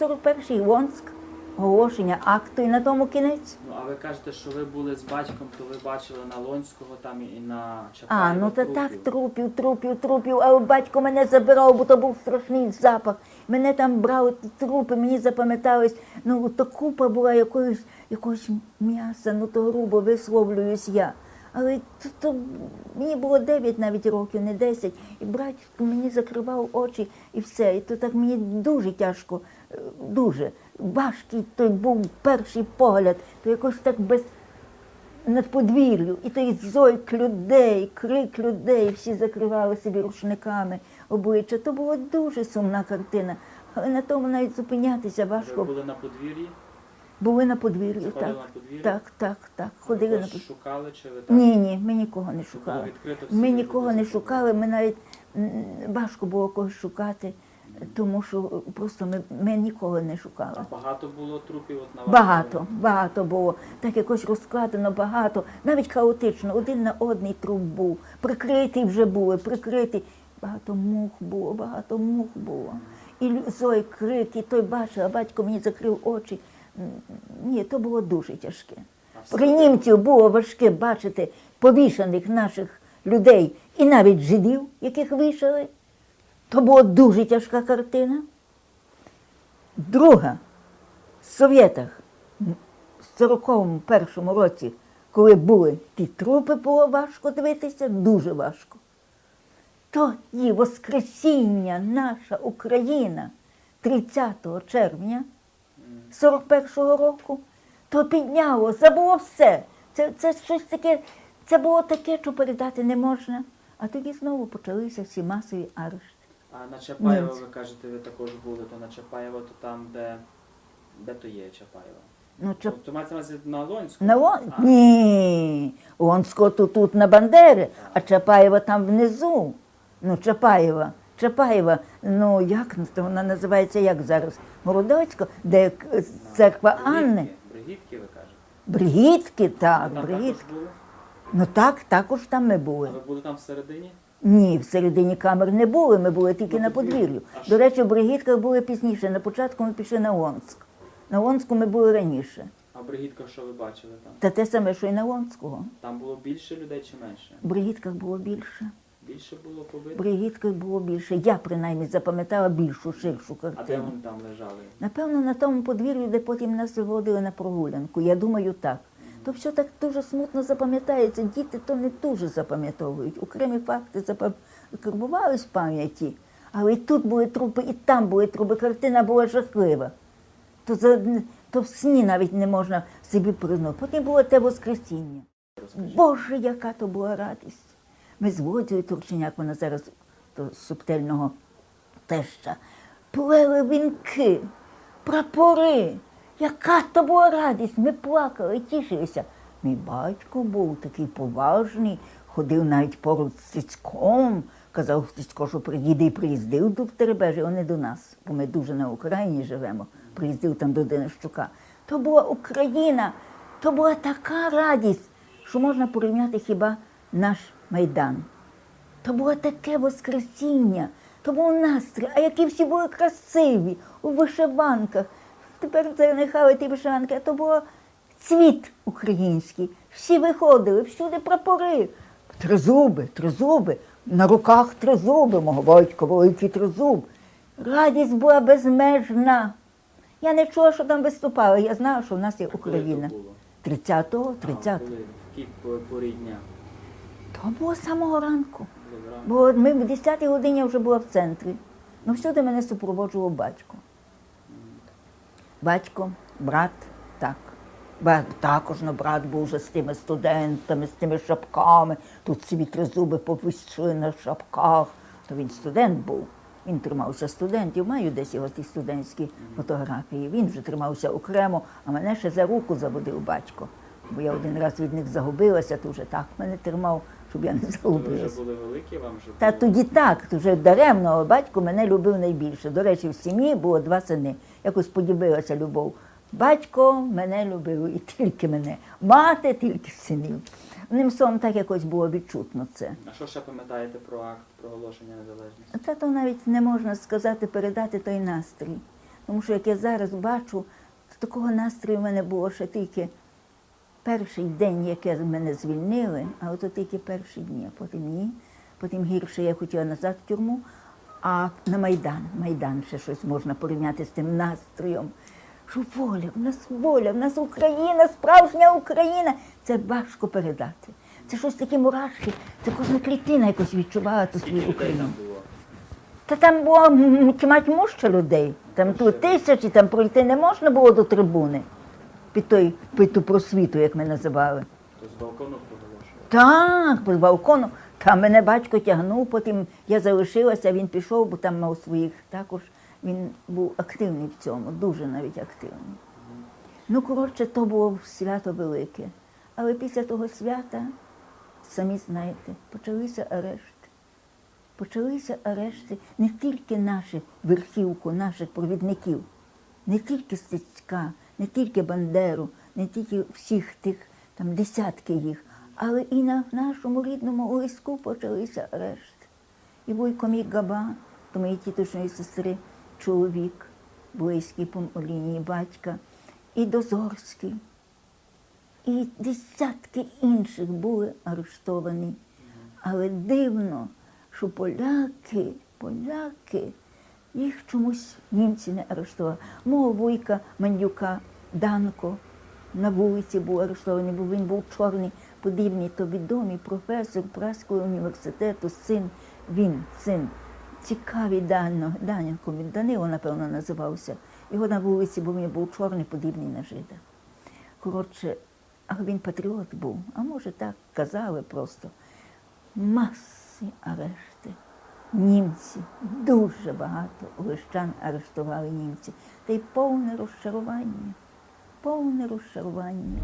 На 41-й Лонськ, оголошення акту і на тому кінець. Ну, а ви кажете, що ви були з батьком, то ви бачили на Лонського там і на Чапаєва А, ну та трупів. так, трупів, трупів, трупів. А батько мене забирав, бо то був страшний запах. Мене там брали ті трупи, мені запам'яталось, ну то купа була якоїсь, якогось м'яса, ну то грубо висловлююсь я. Але то, то мені було 9 навіть років, не 10. І братько мені закривав очі і все. І то так мені дуже тяжко, е, дуже. Важкий той був перший погляд, то якось так без над подвір'ю, і той зойк людей, крик людей, всі закривали собі рушниками обличчя. То була дуже сумна картина. Але на тому навіть зупинятися Ви важко. були на подвір'ї? Були на подвір'ї, Заходили так. на подвір'я? Так, так, так. Ходили на когось подвір'я. шукали чи ви так? Ні, ні, ми нікого не було шукали. відкрито, всі Ми люди нікого не шукали, ми навіть м, важко було когось шукати, тому що просто ми, ми нікого не шукали. А багато було трупів от на вашому- Багато, багато було. Так якось розкладено багато, навіть хаотично, один на одний труп був. Прикритий вже були, прикритий. Багато мух було, багато мух було. І лю- Зой крик, і той бачив, а батько мені закрив очі. Ні, то було дуже тяжке. При німців було важке бачити повішаних наших людей і навіть жидів, яких вішали. То була дуже тяжка картина. Друга в Совєтах в 41-му році, коли були ті трупи, було важко дивитися, дуже важко. Тоді Воскресіння наша Україна 30 червня 41-го року, то підняло, забуло все. Це, це щось таке, це було таке, що передати не можна. А тоді знову почалися всі масові арешти. А на Чапаєва, Німці. ви кажете, ви також були, то на Чапаєва, то там, де, де то є Чапаєва? Ну, чи Тобто мається на увазі на Лонську? На Лон... А, Ні, Лонського тут, тут на Бандери, а Чапаєва там внизу. Ну, Чапаєва. Чапаєва, ну як то вона називається як зараз? Городоцька, де церква Анни. Бригітки, ви кажете? Бригітки, так, там Бригітки. також були? Ну так, також там ми були. А ви були там всередині? Ні, всередині камер не були, ми були тільки На на подвір'ю. До речі, в Бригітках були пізніше. На початку ми пішли на Лонськ. На Лонську ми були раніше. А в Бригітках що ви бачили там? Та те саме, що і на Лонського. Там було більше людей чи менше? В Бригітках було більше. Більше було В побито? Було більше. Я принаймні запам'ятала більшу, ширшу картину. А де вони там лежали? Напевно, на тому подвір'ю, де потім нас виводили на прогулянку. Я думаю, так. То все так дуже смутно запам'ятається. Діти то не дуже запам'ятовують. Окремі факти закарбувались в пам'яті, але і тут були трупи, і там були трупи. Картина була жахлива. То, за, то в сні навіть не можна собі признати. Потім було те Воскресіння. Боже, яка то була радість. Володією Турченяк, вона зараз то субтильного теща, плели вінки, прапори. Яка то була радість! Ми плакали, тішилися. Мій батько був такий поважний, ходив навіть поруч з Стецьком, казав Стецько, що приїде і приїздив в Теребежі, а не до нас, бо ми дуже на Україні живемо. Приїздив там до Денищука. То була Україна, то була така радість, що можна порівняти хіба наш Майдан. То було таке воскресіння, то був настрій, а які всі були красиві у вишиванках. Тепер це нехай ті вишиванки, а то було цвіт український. Всі виходили, всюди прапори. Тризуби, тризуби, на руках тризуби, мого батька, великий тризуб. Радість була безмежна. Я не чула, що там виступали. Я знала, що в нас є Україна. Коли то 30-го, 30-го. коли? В по- порі дня? То було з самого ранку. Бо ми в 10-й годині я вже була в центрі. Ну, всюди мене супроводжував батько. Батько, брат, так. Брат, також ну, брат був вже з тими студентами, з тими шапками. Тут ці тризуби повищили на шапках. То він студент був. Він тримався студентів. Маю десь його ті студентські фотографії. Він вже тримався окремо, а мене ще за руку заводив батько. Бо я один раз від них загубилася, то вже так мене тримав, щоб я не Ви вже були великі, вам вже Та тоді так, вже даремно, батько мене любив найбільше. До речі, в сім'ї було два сини. Якось подібилася любов. Батько мене любив і тільки мене. Мати тільки синів. Одним словом, так якось було відчутно це. А що ще пам'ятаєте про акт проголошення незалежності? Та то навіть не можна сказати, передати той настрій. Тому що як я зараз бачу, то такого настрою в мене було ще тільки перший день, як я- мене звільнили, а от тільки перші дні, а потім ні. Потім гірше я хотіла назад в тюрму, а на Майдан. Майдан ще щось можна порівняти з тим настроєм. Що воля, в нас воля, в нас Україна, справжня Україна. Це важко передати. Це щось такі мурашки, це кожна клітина якось відчувала ту свою Україну. Та там було м, тьма тьмуща людей. Там тут тисячі, там пройти не можна було до трибуни. Під той під ту просвіту, як ми називали. То з балкону проголошували. Так, по балкону. Там мене батько тягнув, потім я залишилася, він пішов, бо там мав своїх також. Він був активний в цьому, дуже навіть активний. Ну, коротше, то було свято велике. Але після того свята, самі знаєте, почалися арешти. Почалися арешти не тільки наших верхівку, наших провідників, не тільки Стецька, не тільки Бандеру, не тільки всіх тих, там десятки їх, але і на нашому рідному Лиску почалися арешти. І Вуйко мій Габа, то моєї тіточної сестри, чоловік, близький по лінії батька, і Дозорський, і десятки інших були арештовані. Але дивно, що поляки, поляки, їх чомусь німці не арештували. Мого вуйка Мандюка Данко на вулиці був арештований, бо він був чорний, подібний, то відомий професор Праського університету, син, він, син. Цікавий Дано, Даненко, він Данило, напевно, називався. Його на вулиці, бо він був чорний, подібний на жида. Коротше, але він патріот був, а може так казали просто. Маси арешти. Німці, дуже багато гущан арештували німці. Та й повне розчарування, повне розчарування.